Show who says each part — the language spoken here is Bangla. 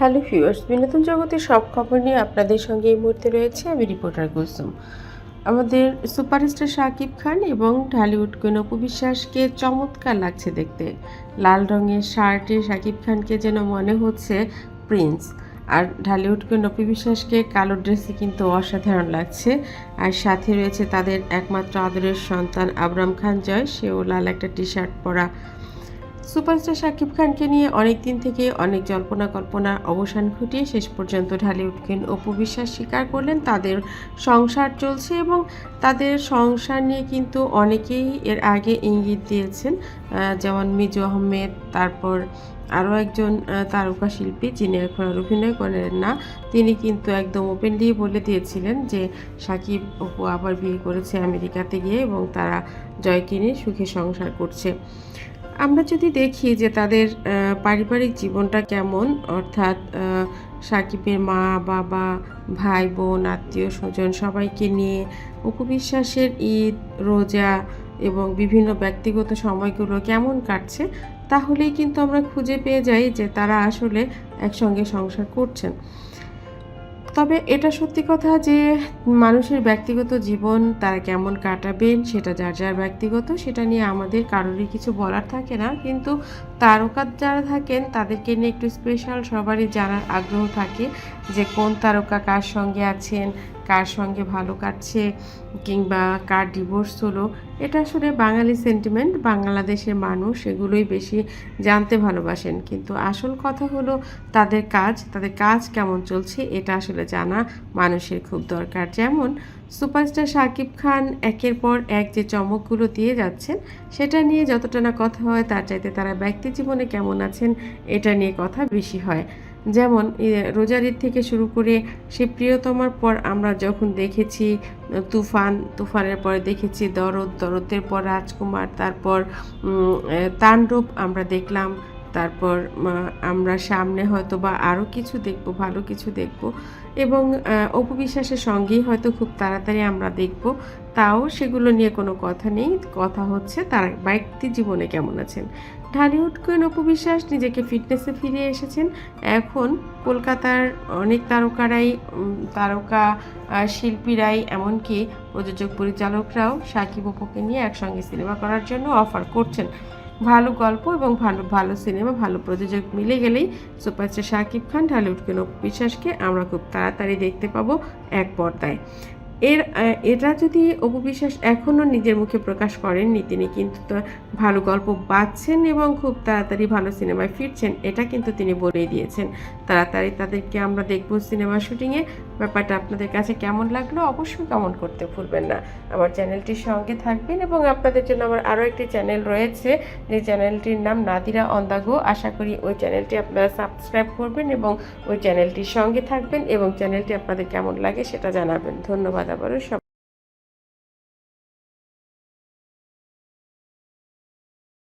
Speaker 1: হ্যালো ভিউয়ার্স, বিনোদন জগতের সব খবর নিয়ে আপনাদের সঙ্গে এই মুহূর্তে রয়েছে আমি রিপোর্টার কুলসুম। আমাদের সুপারস্টার শাকিব খান এবং ঢালিউড কুইন অপু চমৎকার লাগছে দেখতে। লাল রঙের শার্টে শাকিব খানকে যেন মনে হচ্ছে প্রিন্স। আর ঢালিউড কুইন অপু কালো ড্রেসে কিন্তু অসাধারণ লাগছে। আর সাথে রয়েছে তাদের একমাত্র আদরের সন্তান আবরাম খান জয়। সেও লাল একটা টি শার্ট পরা সুপারস্টার শাকিব খানকে নিয়ে অনেক দিন থেকে অনেক জল্পনা কল্পনার অবসান ঘটিয়ে শেষ পর্যন্ত ঢালে উঠলেন অপু বিশ্বাস স্বীকার করলেন। তাদের সংসার চলছে এবং তাদের সংসার নিয়ে কিন্তু অনেকেই এর আগে ইঙ্গিত দিয়েছেন। যেমন মিজু আহমেদ, তারপর আরও একজন তারকা শিল্পী যিনি এখন আর অভিনয় করেন না, তিনি কিন্তু একদম ওপেনলি বলে দিয়েছিলেন যে সাকিব অপু আবার বিয়ে করেছে আমেরিকাতে গিয়ে এবং তারা জয়কে নিয়ে সুখে সংসার করছে। আমরা যদি দেখি যে তাদের পারিবারিক জীবনটা কেমন, অর্থাৎ সাকিবের মা, বাবা, ভাই, বোন, আত্মীয়, স্বজন সবাইকে নিয়ে উপবিশ্বাসের ঈদ, রোজা এবং বিভিন্ন ব্যক্তিগত সময়গুলো কেমন কাটছে তাহলেই কিন্তু আমরা খুঁজে পেয়ে যাই যে তারা আসলে একসঙ্গে সংসার করছেন। তবে এটা সত্যি কথা যে মানুষের ব্যক্তিগত জীবন তারা কেমন কাটাবেন, সেটা যার যার ব্যক্তিগত, সেটা নিয়ে আমাদের কারোরই কিছু বলার থাকে না। কিন্তু তারকা যারা থাকেন, তাদেরকে নিয়ে একটু স্পেশাল সবারই জানার আগ্রহ থাকে। যে কোন তারকা কার সঙ্গে আছেন, কার সঙ্গে ভালো কাটছে কিংবা কার ডিভোর্স হলো, এটা আসলে বাঙালি সেন্টিমেন্ট বাংলাদেশের মানুষ এগুলোই বেশি জানতে ভালোবাসেন। কিন্তু আসল কথা হলো তাদের কাজ তাদের কাজ কেমন চলছে এটা আসলে জানা মানুষের খুব দরকার। যেমন সুপারস্টার শাকিব খান একের পর এক যে চমকগুলো দিয়ে যাচ্ছেন, সেটা নিয়ে যতটা না কথা হয়, তার চাইতে তারা ব্যক্তি জীবনে কেমন আছেন, এটা নিয়ে কথা বেশি হয়। যেমন রোজার ঈদ থেকে শুরু করে সে প্রিয়তমার পর আমরা যখন দেখেছি তুফান, তুফানের পরে দেখেছি দরদ, দরদের পর রাজকুমার, তারপর তাণ্ডব আমরা দেখলাম, তারপর আমরা সামনে হয়তো বা আরও কিছু দেখব, ভালো কিছু দেখব এবং অপবিশ্বাসের সঙ্গেই হয়তো খুব তাড়াতাড়ি আমরা দেখব। তাও সেগুলো নিয়ে কোনো কথা নেই, কথা হচ্ছে তার ব্যক্তি জীবনে কেমন আছেন। ঢালিউড কুইন অপু বিশ্বাস নিজেকে ফিটনেসে ফিরে এসেছেন। এখন কলকাতার অনেক তারকারাই তারকা শিল্পীরাই, এমনকি প্রযোজক পরিচালকরাও সাকিব অপুকে নিয়ে একসঙ্গে সিনেমা করার জন্য অফার করছেন। ভালো গল্প এবং ভালো ভালো সিনেমা, ভালো প্রযোজক মিলে গেলেই সুপারস্টার শাকিব খান, ঢালিউড অপু বিশ্বাসকে আমরা খুব তাড়াতাড়ি দেখতে পাবো এক পর্দায়। এর এটা যদি অপু বিশ্বাস এখনও নিজের মুখে প্রকাশ করেননি, তিনি কিন্তু ভালো গল্প বাঁচছেন এবং খুব তাড়াতাড়ি ভালো সিনেমায় ফিরছেন, এটা কিন্তু তিনি বলেই দিয়েছেন। তাড়াতাড়ি তাদেরকে আমরা দেখব সিনেমা শুটিংয়ে ব্যাপারটা আপনাদের কাছে কেমন লাগল অবশ্যই কমেন্ট করতে ভুলবেন না। আমার চ্যানেলটির সঙ্গে থাকবেন এবং আপনাদের জন্য আমার আরও একটি চ্যানেল রয়েছে, যে চ্যানেলটির নাম নাদিরা অন্দাগো। আশা করি ওই চ্যানেলটি আপনারা সাবস্ক্রাইব করবেন এবং ওই চ্যানেলটির সঙ্গে থাকবেন এবং চ্যানেলটি আপনাদের কেমন লাগে সেটা জানাবেন। ধন্যবাদ আবারও সব